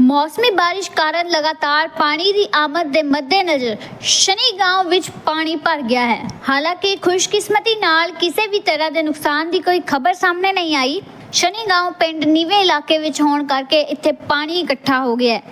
ਮੌਸਮੀ ਬਾਰਿਸ਼ ਕਾਰਨ ਲਗਾਤਾਰ ਪਾਣੀ ਦੀ ਆਮਦ ਦੇ ਮੱਦੇਨਜ਼ਰ ਸ਼ਨੀ ਗਾਂਵ ਵਿੱਚ ਪਾਣੀ ਭਰ ਗਿਆ ਹੈ। ਹਾਲਾਂਕਿ ਖੁਸ਼ਕਿਸਮਤੀ ਨਾਲ ਕਿਸੇ ਵੀ ਤਰ੍ਹਾਂ ਦੇ ਨੁਕਸਾਨ ਦੀ ਕੋਈ ਖਬਰ ਸਾਹਮਣੇ ਨਹੀਂ ਆਈ। ਸ਼ਨੀ ਗਾਂਵ ਪਿੰਡ ਨੀਵੇਂ ਇਲਾਕੇ ਵਿੱਚ ਹੋਣ ਕਰਕੇ ਇੱਥੇ ਪਾਣੀ ਇਕੱਠਾ ਹੋ ਗਿਆ ਹੈ।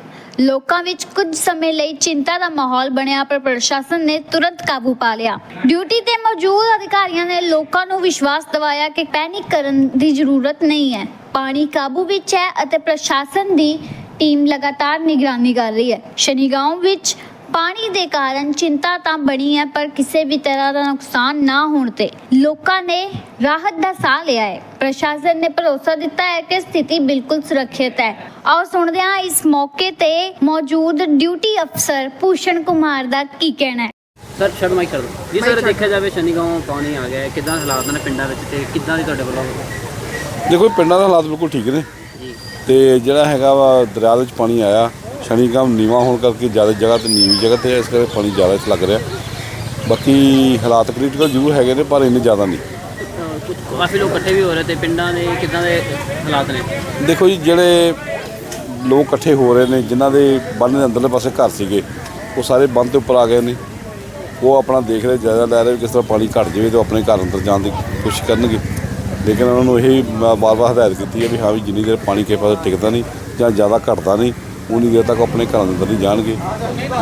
ਲੋਕਾਂ ਵਿੱਚ ਕੁਝ ਸਮੇਂ ਲਈ ਚਿੰਤਾ ਦਾ ਮਾਹੌਲ ਬਣਿਆ, ਪਰ ਪ੍ਰਸ਼ਾਸਨ ਨੇ ਤੁਰੰਤ ਕਾਬੂ ਪਾ ਲਿਆ। ਡਿਊਟੀ ਤੇ ਮੌਜੂਦ ਅਧਿਕਾਰੀਆਂ ਨੇ ਲੋਕਾਂ ਨੂੰ ਵਿਸ਼ਵਾਸ ਦਿਵਾਇਆ ਕਿ ਪੈਨਿਕ ਕਰਨ ਦੀ ਜ਼ਰੂਰਤ ਨਹੀਂ ਹੈ। ਪਾਣੀ ਕਾਬੂ ਵਿੱਚ ਹੈ ਅਤੇ ਪ੍ਰਸ਼ਾਸਨ ਦੀ ਟੀਮ ਲਗਾਤਾਰ ਨਿਗਰਾਨੀ ਕਰ ਰਹੀ ਹੈ। ਸ਼ਨੀਗਾਂਵ ਵਿੱਚ ਪਾਣੀ ਦੇ ਕਾਰਨ ਚਿੰਤਾ ਤਾਂ ਬਣੀ ਹੈ ਪਰ ਕਿਸੇ ਵੀ ਤਰ੍ਹਾਂ ਦਾ ਨੁਕਸਾਨ ਨਾ ਹੋਣ ਤੇ ਲੋਕਾਂ ਨੇ ਰਾਹਤ ਦਾ ਸਾਹ ਲਿਆ ਹੈ। ਪ੍ਰਸ਼ਾਸਨ ਨੇ ਭਰੋਸਾ ਦਿੱਤਾ ਹੈ ਕਿ ਸਥਿਤੀ ਬਿਲਕੁਲ ਸੁਰੱਖਿਅਤ ਹੈ। ਆਓ ਸੁਣਦੇ ਹਾਂ ਇਸ ਮੌਕੇ ਤੇ ਮੌਜੂਦ ਡਿਊਟੀ ਅਫਸਰ ਭੂਸ਼ਣ ਕੁਮਾਰ ਦਾ ਕੀ ਕਹਿਣਾ ਹੈ। ਸਰ ਮਾਈਕ ਕਰ ਦਿਓ ਜੀ ਸਰ ਦੇਖਿਆ ਜਾਵੇ ਸ਼ਨੀਗਾਂਵ ਪਾਣੀ ਆ ਗਿਆ ਹੈ ਕਿੱਦਾਂ ਹਾਲਾਤ ਨੇ ਪਿੰਡਾਂ ਵਿੱਚ ਤੇ ਕਿੱਦਾਂ ਦੀ ਤੁਹਾਡੇ ਵੱਲੋਂ? ਦੇਖੋ ਪਿੰਡਾਂ ਦੇ ਹਾਲਾਤ ਬਿਲਕੁਲ ਠੀਕ ਨੇ। ਤੇ ਜਿਹੜਾ ਹੈਗਾ ਵਾ ਦਰਿਆ ਦੇ ਵਿੱਚ ਪਾਣੀ ਆਇਆ ਸ਼ਨੀਗਮ ਨੀਵਾ ਹੋਣ ਕਰਕੇ ਜ਼ਿਆਦਾ ਜਗ੍ਹਾ ਤੇ ਨੀਵੀਂ ਜਗ੍ਹਾ ਤੇ ਇਸ ਕਰਕੇ ਪਾਣੀ ਜ਼ਿਆਦਾ ਇੱਥੇ ਲੱਗ ਰਿਹਾ। ਬਾਕੀ ਹਾਲਾਤ ਕ੍ਰਿਟੀਕਲ ਜ਼ਰੂਰ ਹੈਗੇ ਨੇ ਪਰ ਇੰਨੇ ਜ਼ਿਆਦਾ ਨਹੀਂ। ਕਾਫੀ ਲੋਕ ਇਕੱਠੇ ਵੀ ਹੋ ਰਹੇ ਤੇ ਪਿੰਡਾਂ ਦੇ ਕਿੱਦਾਂ ਦੇ ਹਾਲਾਤ ਨੇ? ਦੇਖੋ ਜੀ ਜਿਹੜੇ ਲੋਕ ਇਕੱਠੇ ਹੋ ਰਹੇ ਨੇ ਜਿਨ੍ਹਾਂ ਦੇ ਬੰਨ ਦੇ ਅੰਦਰਲੇ ਪਾਸੇ ਘਰ ਸੀਗੇ ਉਹ ਸਾਰੇ ਬੰਨ ਦੇ ਉੱਪਰ ਆ ਗਏ ਨੇ। ਉਹ ਆਪਣਾ ਦੇਖ ਰਹੇ ਜਾਇਜ਼ਾ ਲੈ ਰਹੇ ਵੀ ਕਿਸ ਤਰ੍ਹਾਂ ਪਾਣੀ ਘਟ ਜਾਵੇ ਤਾਂ ਆਪਣੇ ਘਰ ਅੰਦਰ ਜਾਣ ਦੀ ਕੋਸ਼ਿਸ਼ ਕਰਨਗੇ। ਲੇਕਿਨ ਉਹਨਾਂ ਨੂੰ ਇਹ ਵਾਰ-ਵਾਰ ਹਦਾਇਤ ਕੀਤੀ ਹੈ ਵੀ ਹਾਂ ਵੀ ਜਿੰਨੀ ਦੇਰ ਪਾਣੀ ਕਿਸੇ ਪਾਸੇ ਟਿਕਦਾ ਨਹੀਂ ਜਾਂ ਜ਼ਿਆਦਾ ਘਟਦਾ ਨਹੀਂ ਉਨੀ ਦੇਰ ਤੱਕ ਆਪਣੇ ਘਰਾਂ ਦੇ ਅੰਦਰ ਨਹੀਂ ਜਾਣਗੇ।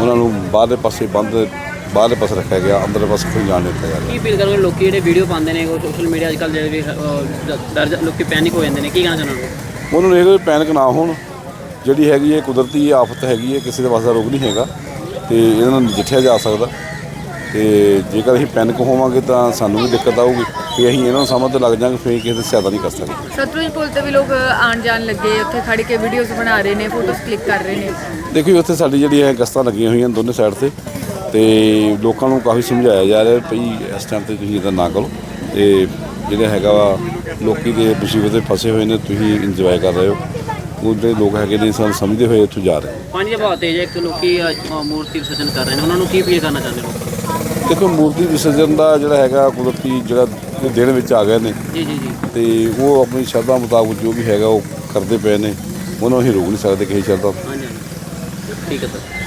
ਉਹਨਾਂ ਨੂੰ ਬਾਹਰਲੇ ਪਾਸੇ ਬੰਦ ਬਾਹਰਲੇ ਪਾਸੇ ਰੱਖਿਆ ਗਿਆ ਅੰਦਰਲੇ ਪਾਸੇ ਕੋਈ ਜਾਣ ਨਹੀਂ ਦਿੱਤਾ ਜਾ ਰਿਹਾ। ਕੀ ਫੀਲ ਕਰੋਗੇ? ਲੋਕੀ ਜਿਹੜੇ ਵੀਡੀਓ ਪਾਉਂਦੇ ਨੇ ਉਹ ਸੋਸ਼ਲ ਮੀਡੀਆ ਅੱਜਕੱਲ ਜਿਹੜੇ ਵੀ ਅਹ, ਡਰ ਜਾ- ਲੋਕੀ ਪੈਨਿਕ ਹੋ ਜਾਂਦੇ ਨੇ। ਕੀ ਕਹਿਣਾ ਚਾਹੁੰਦੇ ਉਹਨਾਂ ਨੂੰ ਇਹ ਕੋਈ ਪੈਨਿਕ ਨਾ ਹੋਣ। ਜਿਹੜੀ ਹੈਗੀ ਹੈ ਕੁਦਰਤੀ ਆਫਤ ਹੈਗੀ ਹੈ ਕਿਸੇ ਦੇ ਵਾਸਤੇ ਰੋਗ ਨਹੀਂ ਹੈਗਾ ਤੇ ਇਹਨਾਂ ਨਾਲ ਨਜਿੱਠਿਆ ਜਾ ਸਕਦਾ। ਤੇ ਜੇਕਰ ਅਸੀਂ ਪੈਨਿਕ ਹੋਵਾਂਗੇ ਤਾਂ ਸਾਨੂੰ ਵੀ ਦਿੱਕਤ ਆਊਗੀ ਕਿ ਅਸੀਂ ਇਹਨਾਂ ਨੂੰ ਸਮਝ ਤੇ ਲੱਗ ਜਾਾਂਗੇ ਫੇਰ ਕਿਸੇ ਦੇ ਸਿਆਦਾ ਨਹੀਂ ਕਰ ਸਕਦੇ। ਸਤਲੁਜ ਪੁਲ ਤੇ ਵੀ ਲੋਕ ਆਣ ਜਾਣ ਲੱਗੇ ਉੱਥੇ ਖੜ ਕੇ ਵੀਡੀਓਜ਼ ਬਣਾ ਰਹੇ ਨੇ ਫੋਟੋਜ਼ ਕਲਿੱਕ ਕਰ ਰਹੇ ਨੇ। ਦੇਖੋ ਜੀ, ਉੱਥੇ ਸਾਡੀ ਜਿਹੜੀ ਹੈ ਗਸਤਾਂ ਲੱਗੀਆਂ ਹੋਈਆਂ ਨੇ ਦੋਨੇ ਸਾਈਡ ਤੇ ਤੇ ਲੋਕਾਂ ਨੂੰ ਕਾਫੀ ਸਮਝਾਇਆ ਜਾ ਰਿਹਾ ਭਈ ਇਸ ਟਾਈਮ ਤੇ ਤੁਸੀਂ ਇਦਾਂ ਨਾ ਕਰੋ ਤੇ ਜਿਹੜਾ ਹੈਗਾ ਵਾ ਲੋਕੀ ਦੇ ਮੁਸੀਬਤ ਤੇ ਫਸੇ ਹੋਏ ਨੇ ਤੁਸੀਂ ਇੰਜੋਏ ਕਰ ਰਹੇ ਹੋ। ਉਹਦੇ ਲੋਕ ਹੈਗੇ ਨੇ ਸਾਨੂੰ ਸਮਝਦੇ ਹੋਏ ਇੱਥੋਂ ਜਾ ਰਹੇ। ਪਾਣੀ ਦਾ ਬਹੁਤ ਤੇਜ਼ ਹੈ ਇੱਕ ਲੋਕੀ ਮੂਰਤੀ ਵਿਸਰਜਨ ਕਰ ਰਹੇ ਨੇ ਉਹਨਾਂ ਨੂੰ ਕੀ ਫੀਲ ਕਰਨਾ ਚਾਹੁੰਦੇ ਹੋ? ਦੇਖੋ ਮੂਰਤੀ ਵਿਸਰਜਨ ਦਾ ਜਿਹੜਾ ਹੈਗਾ ਕੁਦਰਤੀ ਜਿਹੜਾ ਇਹ ਦਿਨ ਵਿੱਚ ਆ ਗਏ ਨੇ। ਜੀ ਜੀ ਜੀ। ਤੇ ਉਹ ਆਪਣੀ ਸ਼ਰਧਾ ਮੁਤਾਬਕ ਜੋ ਵੀ ਹੈਗਾ ਉਹ ਕਰਦੇ ਪਏ ਨੇ। ਉਹਨਾਂ ਨੂੰ ਅਸੀਂ ਰੋਕ ਨਹੀਂ ਸਕਦੇ ਕਿਸੇ ਸ਼ਰਧਾ ਤੋਂ। ਹਾਂਜੀ ਹਾਂਜੀ। ਠੀਕ ਹੈ ਸਰ।